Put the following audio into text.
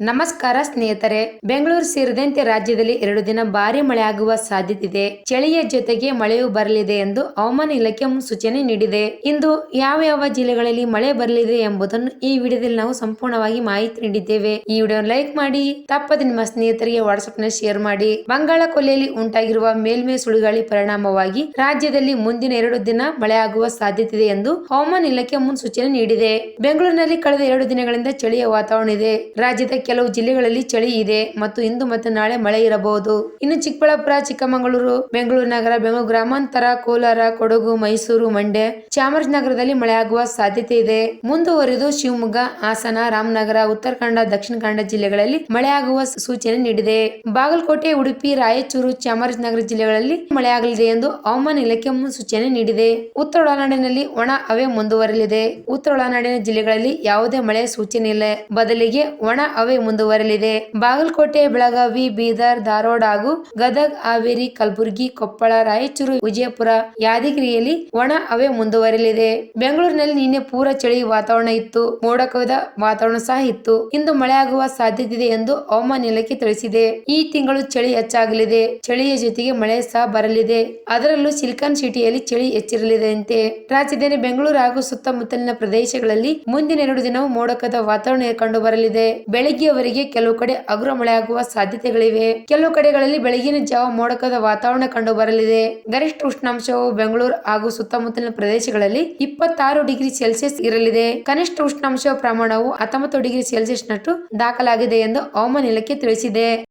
ನಮಸ್ಕಾರ ಸ್ನೇಹಿತರೆ. ಬೆಂಗಳೂರು ಸೇರಿದಂತೆ ರಾಜ್ಯದಲ್ಲಿ ಎರಡು ದಿನ ಭಾರಿ ಮಳೆ ಆಗುವ ಸಾಧ್ಯತೆ ಇದೆ ಚಳಿಯ ಜೊತೆಗೆ ಮಳೆಯೂ ಬರಲಿದೆ ಎಂದು ಹವಾಮಾನ ಇಲಾಖೆ ಮುನ್ಸೂಚನೆ ನೀಡಿದೆ. ಇಂದು ಯಾವ ಯಾವ ಜಿಲ್ಲೆಗಳಲ್ಲಿ ಮಳೆ ಬರಲಿದೆ ಎಂಬುದನ್ನು ಈ ವಿಡಿಯೋದಲ್ಲಿ ನಾವು ಸಂಪೂರ್ಣವಾಗಿ ಮಾಹಿತಿ ನೀಡಿದ್ದೇವೆ. ಈ ವಿಡಿಯೋ ಲೈಕ್ ಮಾಡಿ, ತಪ್ಪದೆ ನಿಮ್ಮ ಸ್ನೇಹಿತರಿಗೆ ವಾಟ್ಸ್ಆಪ್ನ ಶೇರ್ ಮಾಡಿ. ಬಂಗಾಳ ಕೊಲ್ಲಿಯಲ್ಲಿ ಉಂಟಾಗಿರುವ ಮೇಲ್ಮೈ ಸುಳಿಗಾಳಿ ಪರಿಣಾಮವಾಗಿ ರಾಜ್ಯದಲ್ಲಿ ಮುಂದಿನ ಎರಡು ದಿನ ಮಳೆ ಆಗುವ ಸಾಧ್ಯತೆ ಇದೆ ಎಂದು ಹವಾಮಾನ ಇಲಾಖೆ ಮುನ್ಸೂಚನೆ ನೀಡಿದೆ. ಬೆಂಗಳೂರಿನಲ್ಲಿ ಕಳೆದ ಎರಡು ದಿನಗಳಿಂದ ಚಳಿಯ ವಾತಾವರಣ ಇದೆ. ರಾಜ್ಯದ ಕೆಲವು ಜಿಲ್ಲೆಗಳಲ್ಲಿ ಚಳಿ ಇದೆ ಮತ್ತು ಇಂದು ಮತ್ತು ನಾಳೆ ಮಳೆ ಇರಬಹುದು. ಇನ್ನು ಚಿಕ್ಕಬಳ್ಳಾಪುರ, ಚಿಕ್ಕಮಗಳೂರು, ಬೆಂಗಳೂರು ನಗರ, ಬೆಂಗಳೂರು ಗ್ರಾಮಾಂತರ, ಕೋಲಾರ, ಕೊಡಗು, ಮೈಸೂರು, ಮಂಡ್ಯ, ಚಾಮರಾಜನಗರದಲ್ಲಿ ಮಳೆ ಆಗುವ ಸಾಧ್ಯತೆ ಇದೆ. ಮುಂದುವರೆದು ಶಿವಮೊಗ್ಗ, ಹಾಸನ, ರಾಮನಗರ ಉತ್ತರ ಕನ್ನಡ ದಕ್ಷಿಣ ಕನ್ನಡ ಜಿಲ್ಲೆಗಳಲ್ಲಿ ಮಳೆ ಆಗುವ ಸೂಚನೆ ನೀಡಿದೆ. ಬಾಗಲಕೋಟೆ, ಉಡುಪಿ, ರಾಯಚೂರು, ಚಾಮರಾಜನಗರ ಜಿಲ್ಲೆಗಳಲ್ಲಿ ಮಳೆ ಆಗಲಿದೆ ಎಂದು ಹವಾಮಾನ ಇಲಾಖೆ ಮುನ್ಸೂಚನೆ ನೀಡಿದೆ. ಉತ್ತರ ಒಳನಾಡಿನಲ್ಲಿ ಒಣ ಹವೆ ಮುಂದುವರಲಿದೆ ಉತ್ತರ ಒಳನಾಡಿನ ಜಿಲ್ಲೆಗಳಲ್ಲಿ ಯಾವುದೇ ಮಳೆ ಸೂಚನೆ ಇಲ್ಲ. ಬದಲಿಗೆ ಒಣ ಹವೆ ಮುಂದುವರಲಿದೆ ಬಾಗಲಕೋಟೆ, ಬೆಳಗಾವಿ, ಬೀದರ್, ಧಾರವಾಡ ಹಾಗೂ ಗದಗ್, ಹಾವೇರಿ, ಕಲಬುರಗಿ, ಕೊಪ್ಪಳ, ರಾಯಚೂರು, ವಿಜಯಪುರ ಯಾದಗಿರಿಯಲ್ಲಿ ಒಣ ಹವೆ ಮುಂದುವರಲಿದೆ ಬೆಂಗಳೂರಿನಲ್ಲಿ ನಿನ್ನೆ ಪೂರ ಚಳಿ ವಾತಾವರಣ ಇತ್ತು. ಮೋಡ ಕವಿದ ವಾತಾವರಣ ಸಹ ಇತ್ತು. ಇಂದು ಮಳೆ ಆಗುವ ಸಾಧ್ಯತೆ ಇದೆ ಎಂದು ಹವಾಮಾನ ಇಲಾಖೆ ತಿಳಿಸಿದೆ. ಈ ತಿಂಗಳು ಚಳಿ ಹೆಚ್ಚಾಗಲಿದೆ. ಚಳಿಯ ಜೊತೆಗೆ ಮಳೆ ಸಹ ಬರಲಿದೆ. ಅದರಲ್ಲೂ ಸಿಲಿಕಾನ್ ಸಿಟಿಯಲ್ಲಿ ಚಳಿ ಹೆಚ್ಚಿರಲಿದೆಯಂತೆ. ರಾಜಧಾನಿ ಬೆಂಗಳೂರು ಹಾಗೂ ಸುತ್ತಮುತ್ತಲಿನ ಪ್ರದೇಶಗಳಲ್ಲಿ ಮುಂದಿನ ಎರಡು ದಿನವೂ ಮೋಡಕದ ವಾತಾವರಣ ಕಂಡು ಬರಲಿದೆ ಬೆಳಗ್ಗೆಯವರೆಗೆ ಕೆಲವು ಕಡೆ ಹಗುರ ಮಳೆಯಾಗುವ ಸಾಧ್ಯತೆಗಳಿವೆ. ಕೆಲವು ಕಡೆಗಳಲ್ಲಿ ಬೆಳಗಿನ ಜಾವ ಮೋಡಕದ ವಾತಾವರಣ ಕಂಡು ಬರಲಿದೆ ಗರಿಷ್ಠ ಉಷ್ಣಾಂಶವು ಬೆಂಗಳೂರು ಹಾಗೂ ಸುತ್ತಮುತ್ತಲಿನ ಪ್ರದೇಶಗಳಲ್ಲಿ ಇಪ್ಪತ್ತಾರು ಡಿಗ್ರಿ ಸೆಲ್ಸಿಯಸ್ ಇರಲಿದೆ. ಕನಿಷ್ಠ ಉಷ್ಣಾಂಶ ಪ್ರಮಾಣವು ಹತ್ತೊಂಬತ್ತು ಡಿಗ್ರಿ ಸೆಲ್ಸಿಯಸ್ ನಷ್ಟು ದಾಖಲಾಗಿದೆ ಎಂದು ಹವಾಮಾನ ಇಲಾಖೆ ತಿಳಿಸಿದೆ.